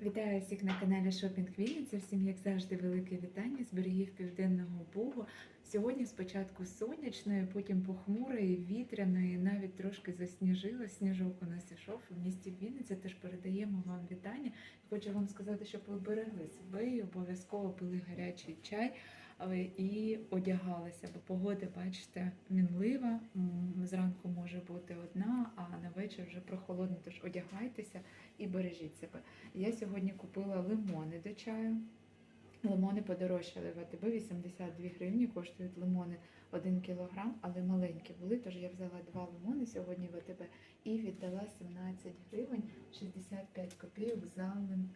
Вітаю всіх на каналі Шопінг Вінниця. Всім, як завжди, велике вітання з берегів Південного Бугу. Сьогодні спочатку сонячної, потім похмурої, вітряної, навіть трошки засніжило. Сніжок у нас ішов у місті Вінниця. Теж передаємо вам вітання. Хочу вам сказати, щоб ви берегли себе і обов'язково пили гарячий чай е, і одягалися, бо погода, бачите, мінлива. Зранку може бути одна, а на вечір вже прохолодно. Тож одягайтеся і бережіть себе. Я сьогодні купила лимони до чаю. Лимони подорожчали в АТБ 82 гривні, коштують лимони 1 кілограм, але маленькі були, тож я взяла два лимони сьогодні в АТБ і віддала 17 гривень 65 копійок за лим...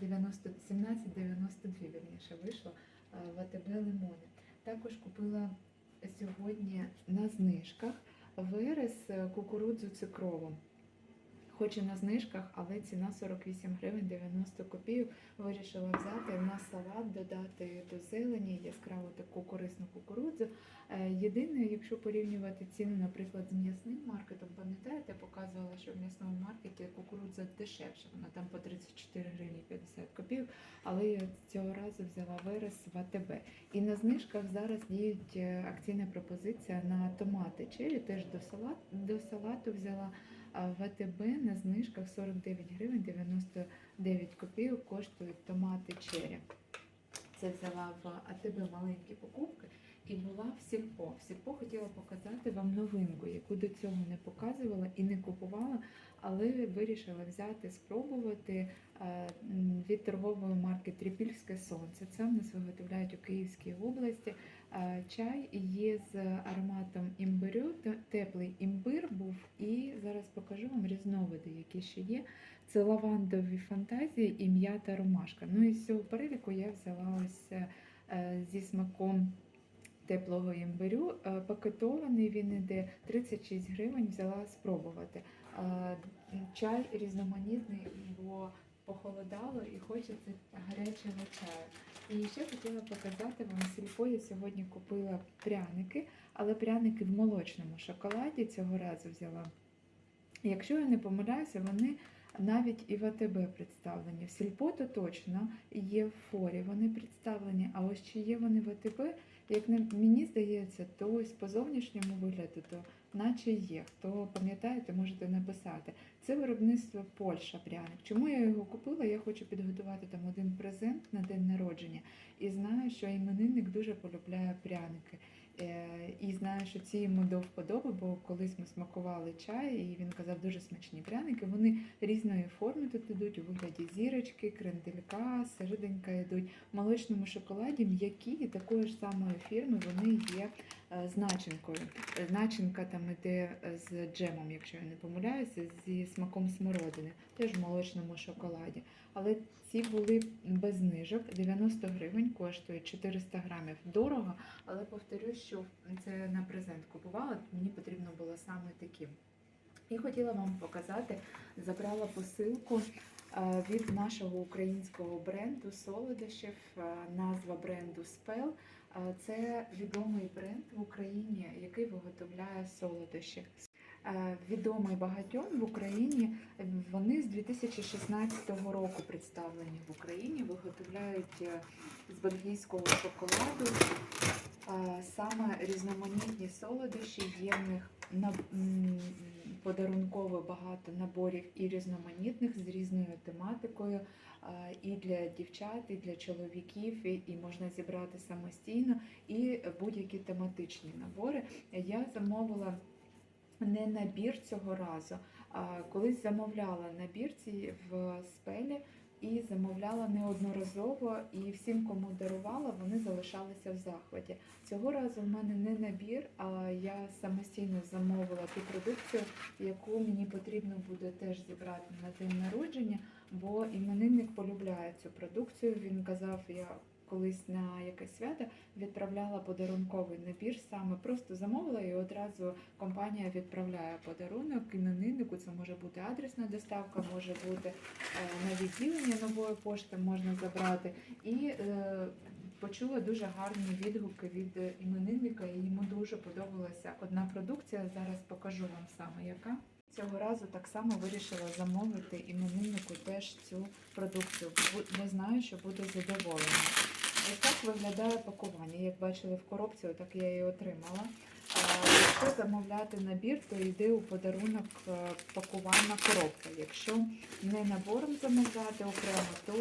90... 17,92 вірніше вийшло в АТБ лимони. Також купила сьогодні на знижках верес е, кукурудзу цукрову. Хоч і на знижках, але ціна 48 гривень 90 копійок. Вирішила взяти на салат, додати до зелені яскраву таку корисну кукурудзу. Е, Єдине, якщо порівнювати ціну, наприклад, з м'ясним маркетом, пам'ятаєте, показувала, що в м'ясному маркеті кукурудза дешевша, вона там по 34 гривні 50 копійок, але я цього разу взяла вираз в АТБ. І на знижках зараз діють е, акційна пропозиція на томати чері, теж до салат, до салату взяла. В АТБ на знижках 49 гривень 99 копійок коштують томати чері. Це взяла в АТБ маленькі покупки і була в сільпо. В сільпо хотіла показати вам новинку, яку до цього не показувала і не купувала, але вирішила взяти, спробувати від торгової марки Трипільське сонце. Це в нас виготовляють у Київській області. Чай є з ароматом імбирю, теплий імбир був, і зараз покажу вам різновиди, які ще є. Це лавандові фантазії і м'ята ромашка. Ну і з цього переліку я взяла ось е, зі смаком теплого імбирю. Е, Пакетований він іде 36 гривень, взяла спробувати. Чай різноманітний, бо похолодало і хочеться гарячого чаю. І ще хотіла показати вам сільпо. Я сьогодні купила пряники, але пряники в молочному шоколаді цього разу взяла. Якщо я не помиляюся, вони навіть і в АТБ представлені. В сільпо то точно є в форі вони представлені, а ось чи є вони в АТБ, як не- мені здається, то ось по зовнішньому вигляду, то наче є. Хто пам'ятає, то можете написати. Це виробництво Польща пряник. Чому я його купила? Я хочу підготувати там один презент на день народження і знаю, що іменинник дуже полюбляє пряники. Е, І знаю, що ці йому до вподоби, бо колись ми смакували чай, і він казав дуже смачні пряники. Вони різної форми тут йдуть у вигляді зірочки, кренделька, серединка йдуть в молочному шоколаді, м'які і такої ж самої фірми вони є е, з начинкою. Е, Начинка там іде е, з джемом, якщо я не помиляюся, зі смаком смородини, теж в молочному шоколаді. Але ці були без знижок, 90 гривень коштують 400 грамів. Дорого, але повторюю, що це на презент купувала, мені потрібно було саме такі. І хотіла вам показати, забрала посилку е, від нашого українського бренду солодощів, е, назва бренду Спел. Е, Це відомий бренд в Україні, який виготовляє солодощі. Е, Відомий багатьом в Україні. Вони з 2016 року представлені в Україні, виготовляють е, з бельгійського шоколаду е, саме різноманітні солодощі. Є в них подарунково багато наборів і різноманітних з різною тематикою. І для дівчат, і для чоловіків, і можна зібрати самостійно, і будь-які тематичні набори. Я замовила не набір цього разу, колись замовляла набір ці в спелі і замовляла неодноразово, і всім, кому дарувала, вони залишалися в захваті. Цього разу в мене не набір, а я самостійно замовила ту продукцію, яку мені потрібно буде теж зібрати на день народження, бо іменинник полюбляє цю продукцію. Він казав, я колись на якесь свято відправляла подарунковий набір, саме просто замовила і одразу компанія відправляє подарунок імениннику. Це може бути адресна доставка, може бути е, на відділення нової пошти можна забрати. І е, почула дуже гарні відгуки від іменинника, і йому дуже подобалася одна продукція. Зараз покажу вам саме яка. Цього разу так само вирішила замовити імениннику теж цю продукцію, бо знаю, що буде задоволена. Ось так виглядає пакування. Як бачили в коробці, отак я її отримала. Якщо замовляти набір, то йде у подарунок е, пакувальна коробка. Якщо не набором замовляти окремо, то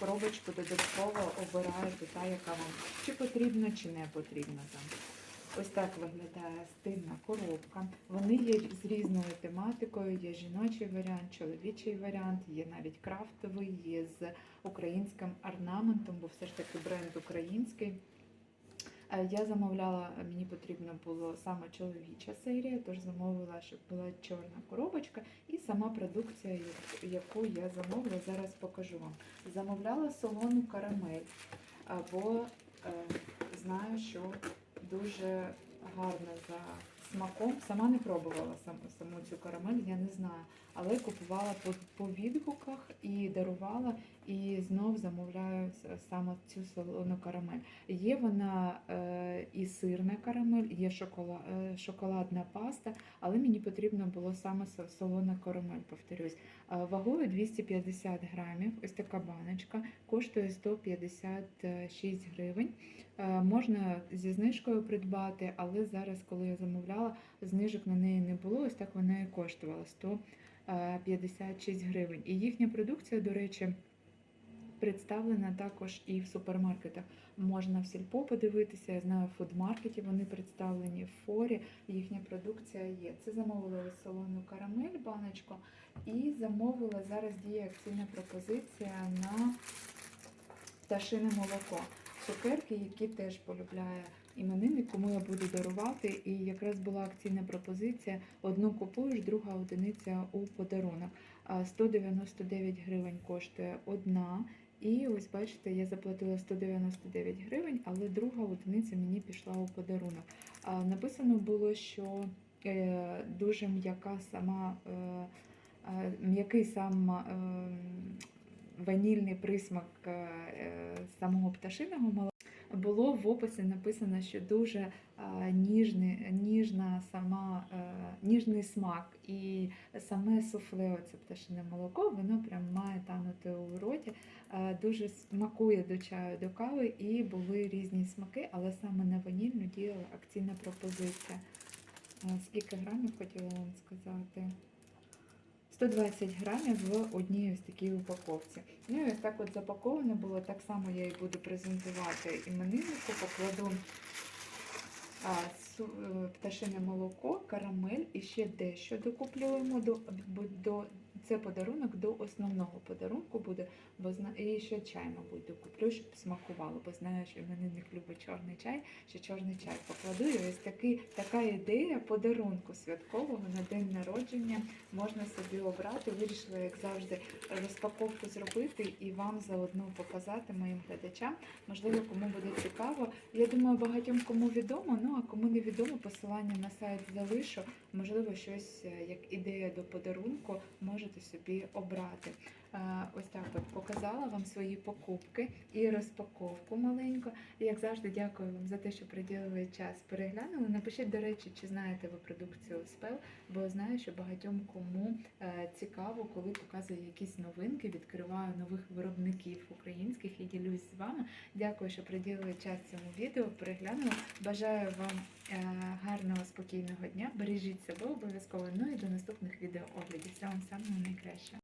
коробочку додатково обираєте та, яка вам чи потрібна, чи не потрібна там. Ось так виглядає стильна коробка. Вони є з різною тематикою. Є жіночий варіант, чоловічий варіант, є навіть крафтовий, є з українським орнаментом, бо все ж таки бренд український. Е, Я замовляла, мені потрібно було саме чоловіча серія, тож замовила, щоб була чорна коробочка і сама продукція, яку я замовила, зараз покажу вам. Замовляла солону карамель, бо е, знаю, що дуже гарно за смаком. Сама не пробувала саму, цю карамель, я не знаю. Але купувала по, по відгуках і дарувала, і знов замовляю саме цю солону карамель. Є вона е, і сирна карамель, є шокола, е, шоколадна паста, але мені потрібно було саме солона карамель, повторюсь. Е, Вагою 250 грамів, ось така баночка, коштує 156 гривень. Е, Можна зі знижкою придбати, але зараз, коли я замовляла, знижок на неї не було. Ось так вона і коштувала 156 гривень. І їхня продукція, до речі, представлена також і в супермаркетах. Можна в сільпо подивитися. Я знаю, в фудмаркеті вони представлені в форі. Їхня продукція є. Це замовила ось солону карамель, баночку, і замовила зараз діє акційна пропозиція на пташине молоко цукерки, які теж полюбляє іменинник, кому я буду дарувати. І якраз була акційна пропозиція: одну купуєш, друга одиниця у подарунок. 199 гривень коштує одна. І ось бачите, я заплатила 199 гривень, але друга одиниця мені пішла у подарунок. Написано було, що е, дуже м'яка сама, е, е, м'який сам е, ванільний присмак самого пташиного молока. Було в описі написано, що дуже ніжний, ніжна сама, е, ніжний смак і саме суфле, оце пташине молоко, воно прям має танути у роті. Е, Дуже смакує до чаю, до кави, і були різні смаки, але саме на ванільну діяла акційна пропозиція. Е, Скільки грамів хотіла вам сказати? 120 грамів в одній ось такій упаковці. Ну і ось так от запаковано було, так само я і буду презентувати імениннику, покладу е, пташине молоко, карамель і ще дещо докуплюємо до, до це подарунок до основного подарунку буде, бо зна... і ще чай, мабуть, докуплю, щоб смакувало, бо знаю, що іменинник любить чорний чай, ще чорний чай покладу. І ось такий, така ідея подарунку святкового на день народження можна собі обрати. Вирішила, як завжди, розпаковку зробити і вам заодно показати моїм глядачам. Можливо, кому буде цікаво. Я думаю, багатьом кому відомо, ну а кому не відомо, посилання на сайт залишу. Можливо, щось е, як ідея до подарунку можете собі обрати. Е, Ось так от показала вам свої покупки і розпаковку маленьку. І, Як завжди, дякую вам за те, що приділили час. Переглянули. Напишіть, до речі, чи знаєте ви продукцію спел, бо знаю, що багатьом кому е, цікаво, коли показую якісь новинки, відкриваю нових виробників українських і ділюсь з вами. Дякую, що приділили час цьому відео. Переглянули. Бажаю вам гарного, спокійного дня. Бережіть себе обов'язково. Ну і до наступних відео оглядів. Всього вам самого найкращого.